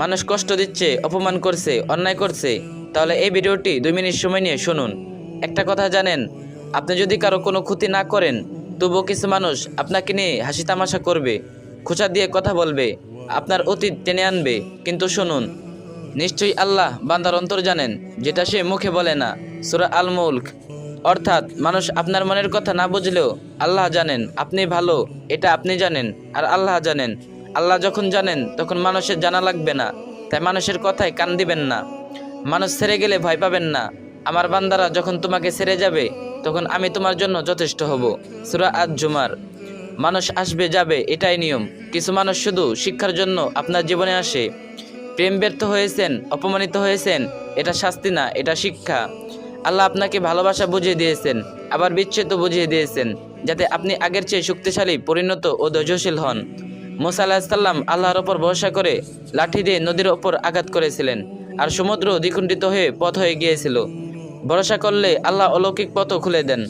মানুষ কষ্ট দিচ্ছে, অপমান করছে, অন্যায় করছে, তাহলে এই ভিডিওটি দুই মিনিট সময় নিয়ে শুনুন। একটা কথা জানেন, আপনি যদি কারও কোনো ক্ষতি না করেন, তবুও কিছু মানুষ আপনাকে নিয়ে হাসি তামাশা করবে, খোঁচা দিয়ে কথা বলবে, আপনার অতীত টেনে আনবে। কিন্তু শুনুন, নিশ্চয়ই আল্লাহ বান্দার অন্তর জানেন, যেটা সে মুখে বলে না, সুরা আল মুল্ক অর্থাৎ মানুষ আপনার মনের কথা না বুঝলেও আল্লাহ জানেন, আপনি ভালো, এটা আপনি জানেন, আর আল্লাহ জানেন। আল্লাহ যখন জানেন, তখন মানুষের জানা লাগবে না। তাই মানুষের কথায় কান দিবেন না। মানুষ ছেড়ে গেলে ভয় পাবেন না। আমার বান্দারা যখন তোমাকে ছেড়ে যাবে, তখন আমি তোমার জন্য যথেষ্ট হব। সুরা আজ জুমার মানুষ আসবে, যাবে, এটাই নিয়ম। কিছু মানুষ শুধু শিক্ষার জন্য আপনার জীবনে আসে। প্রেম ব্যর্থ হয়েছেন, অপমানিত হয়েছেন, এটা শাস্তি না, এটা শিক্ষা। আল্লাহ আপনাকে ভালোবাসা বুঝিয়ে দিয়েছেন, আবার বিচ্ছেদ বুঝিয়ে দিয়েছেন, যাতে আপনি আগের চেয়ে শক্তিশালী, পরিণত ও ধৈর্যশীল হন। মোসা আলাহিসাল্লাম আল্লাহর ওপর ভরসা করে লাঠি দিয়ে নদীর ওপর আঘাত করেছিলেন আর সমুদ্র দ্বিখণ্ডিত হয়ে পথ হয়ে গিয়েছিল। ভরসা করলে আল্লাহ অলৌকিক পথও খুলে দেন।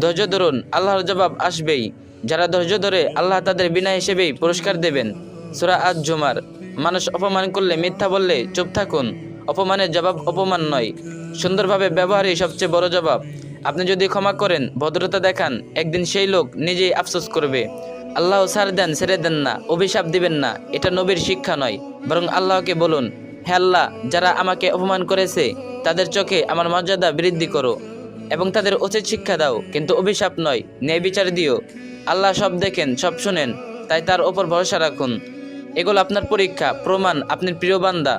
ধৈর্য ধরুন, আল্লাহর জবাব আসবেই। যারা ধৈর্য ধরে আল্লাহ তাদের বিনা হিসেবেই পুরস্কার দেবেন। সুরা আজ জুমার মানুষ অপমান করলে মিথ্যা বললে চুপ থাকুন। অপমানের জবাব অপমান নয়। সুন্দরভাবে ব্যবহারই সবচেয়ে বড় জবাব। আপনি যদি ক্ষমা করেন, ভদ্রতা দেখান, একদিন সেই লোক নিজেই আফসোস করবে। আল্লাহ সার দেন, ছেড়ে দেন না, অভিশাপ দিবেন না। এটা নবীর শিক্ষা নয়, বরং আল্লাহকে বলুন, হে আল্লাহ, যারা আমাকে অপমান করেছে, তাদের চোখে আমার মর্যাদা বৃদ্ধি করো এবং তাদের উচিত শিক্ষা দাও, কিন্তু অভিশাপ নয়, ন্যায় বিচার দিও। আল্লাহ সব দেখেন, সব শুনেন, তাই তার ওপর ভরসা রাখুন। এগুলো আপনার পরীক্ষা, প্রমাণ আপনি প্রিয় বান্দা।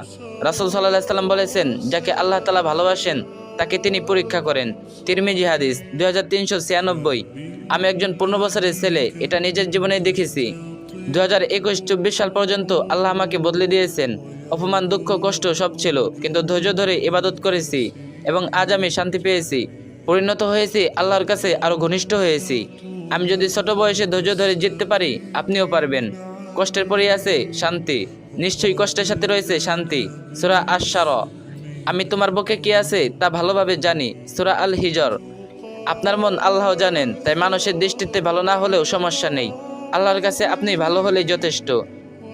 রাসুল সাল্লাহ সাল্লাম বলেছেন, যাকে আল্লাহ তালা ভালোবাসেন তাকে তিনি পরীক্ষা করেন। তিরমিজি হাদিস, দুই তিনশো ছিয়ানব্বই। আমি একজন পনেরো বছরের ছেলে, এটা নিজের জীবনে দেখেছি। দু হাজার একুশ চব্বিশ সাল পর্যন্ত আল্লাহ আমাকে বদলে দিয়েছেন। অপমান, দুঃখ, কষ্ট সব ছিল, কিন্তু ধৈর্য ধরে ইবাদত করেছি এবং আজ আমি শান্তি পেয়েছি। পরিণত হয়েছি, আল্লাহর কাছে আরও ঘনিষ্ঠ হয়েছি। আমি যদি ছোট বয়সে ধৈর্য ধরে জিততে পারি, আপনিও পারবেন। কষ্টের পরেই আছে শান্তি। নিশ্চয়ই কষ্টের সাথে রয়েছে শান্তি। সুরা আশার আমি তোমার বুকে কি আছে তা ভালোভাবে জানি, সুরা আল হিজর আপনার মন আল্লাহ জানেন, তাই মানুষের দৃষ্টিতে ভালো না হলেও সমস্যা নেই। আল্লাহর কাছে আপনি ভালো হলেই যথেষ্ট।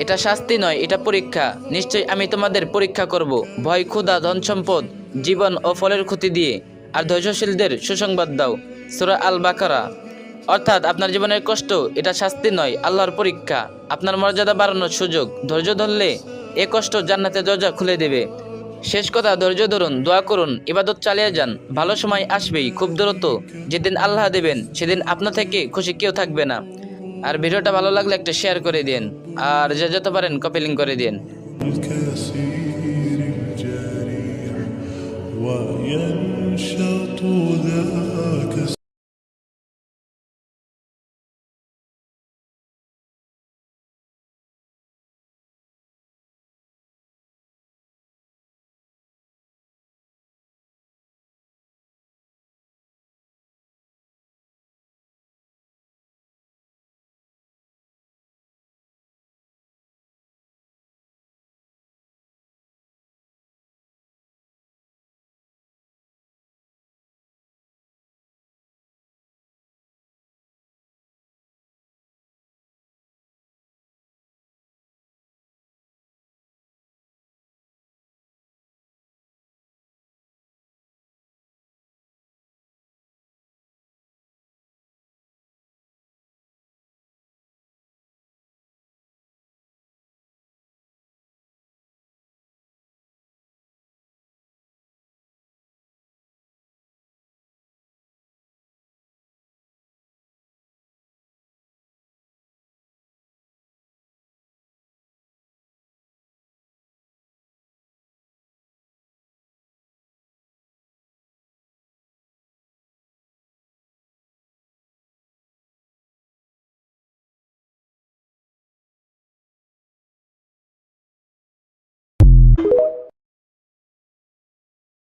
এটা শাস্তি নয়, এটা পরীক্ষা। নিশ্চয়ই আমি তোমাদের পরীক্ষা করব। ভয়, ক্ষুধা, ধন সম্পদ, জীবন ও ফলের ক্ষতি দিয়ে। আর ধৈর্যশীলদের সুসংবাদ দাও, সুরা আল বাকারা অর্থাৎ আপনার জীবনের কষ্ট, এটা শাস্তি নয়, আল্লাহর পরীক্ষা। আপনার মর্যাদা বাড়ানোর সুযোগ। ধৈর্য ধরলে এ কষ্ট জান্নাতের দরজা খুলে দেবে। শেষ কথা ধৈর্য ধরুন দোয়া করুন ইবাদত চালিয়ে যান ভালো সময় আসবেই খুব দ্রুত যেদিন আল্লাহ দেবেন সেদিন আপনার থেকে খুশি কেউ থাকবে না আর ভিডিওটা ভালো লাগলে একটা শেয়ার করে দিন আর যে যেতে পারেন কপিলিং করে দিন الكثير الجريح وينشط ذاك